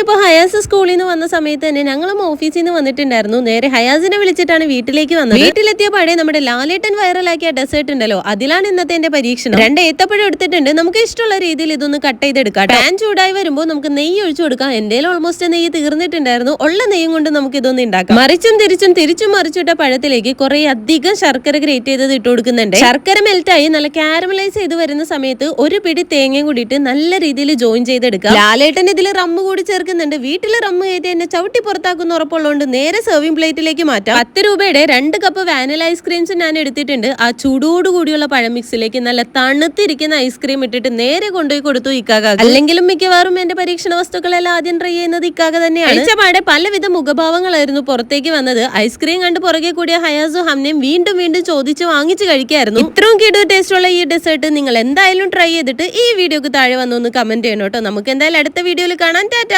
ഇപ്പൊ ഹയാസ് സ്കൂളിൽ നിന്ന് വന്ന സമയത്ത് തന്നെ ഞങ്ങളും ഓഫീസിൽ നിന്ന് വന്നിട്ടുണ്ടായിരുന്നു. നേരെ ഹയാസിനെ വിളിച്ചിട്ടാണ് വീട്ടിലേക്ക് വന്നത്. വീട്ടിലെത്തിയ പഴയ നമ്മുടെ ലാലേട്ടൻ വൈറലാക്കിയ ഡെസേർട്ട് ഉണ്ടല്ലോ അതിലാണ് ഇന്നത്തെ എന്റെ പരീക്ഷണം. രണ്ട് ഏത്തപ്പഴം എടുത്തിട്ടുണ്ട്. നമുക്ക് ഇഷ്ടമുള്ള രീതിയിൽ ഇതൊന്ന് കട്ട് ചെയ്തെടുക്കാം. പാൻ ചൂടായി വരുമ്പോൾ നമുക്ക് നെയ്യ് ഒഴിച്ചു കൊടുക്കാം. എന്റെ ഓൾമോസ്റ്റ് നെയ്യ് തീർന്നിട്ടുണ്ടായിരുന്നു. ഉള്ള നെയ്യും കൊണ്ട് നമുക്ക് ഇതൊന്ന് ഉണ്ടാക്കാം മറിച്ചും തിരിച്ചും തിരിച്ചും മറിച്ചിട്ട പഴത്തിലേക്ക് കുറെ അധികം ശർക്കര ഗ്രേറ്റ് ചെയ്തത് ഇട്ട് കൊടുക്കുന്നുണ്ട്. ശർക്കര മെൽറ്റായി നല്ല കാരമലൈസ് ചെയ്ത് വരുന്ന സമയത്ത് ഒരു പിടി തേങ്ങയും കൂടിയിട്ട് നല്ല രീതിയിൽ ജോയിൻ ചെയ്തെടുക്കാം. ലാലേട്ടൻ ഇതിൽ റമ്മ് കൂടി ചേർക്കുന്നുണ്ട് വീട്ടിൽ റമ്മ് കയറ്റി എന്നെ ചവിട്ടി പുറത്താക്കുന്ന ഉറപ്പുള്ളതുകൊണ്ട് നേരെ സെർവിംഗ് പ്ലേറ്റിലേക്ക് മാറ്റാം. പത്ത് രൂപയുടെ രണ്ട് കപ്പ് വാനില ഐസ്ക്രീംസ് ഞാൻ എടുത്തിട്ടുണ്ട്. ആ ചൂടോടുകൂടിയുള്ള പഴം മിക്സിലേക്ക് നല്ല തണുത്തിരിക്കുന്ന ഐസ്ക്രീം ഇട്ടിട്ട് നേരെ കൊണ്ടുപോയി കൊടുത്തു ഇക്കാക അല്ലെങ്കിലും മിക്കവാറും എന്റെ പരീക്ഷണ വസ്തുക്കളെല്ലാം ആദ്യം ട്രൈ ചെയ്യുന്നത് ഇക്കാക തന്നെയാണ്. കഴിച്ചപാടെ പലവിധ മുഖഭാവങ്ങളായിരുന്നു പുറത്തേക്ക് വന്നത്. ഐസ്ക്രീം കണ്ട് പുറകെ കൂടിയ ഹയാസും ഹംനയും വീണ്ടും വീണ്ടും ചോദിച്ച് വാങ്ങിച്ചു കഴിക്കായിരുന്നു. ഇത്രയും കിടു ടേസ്റ്റുള്ള ഈ ഡെസേർട്ട് നിങ്ങൾ എന്തായാലും ട്രൈ ചെയ്തിട്ട് ഈ വീഡിയോക്ക് താഴെ വന്നൊന്ന് കമന്റ് ചെയ്യണം കേട്ടോ. നമുക്ക് എന്തായാലും അടുത്ത വീഡിയോയിൽ കാണാൻ ടാറ്റ!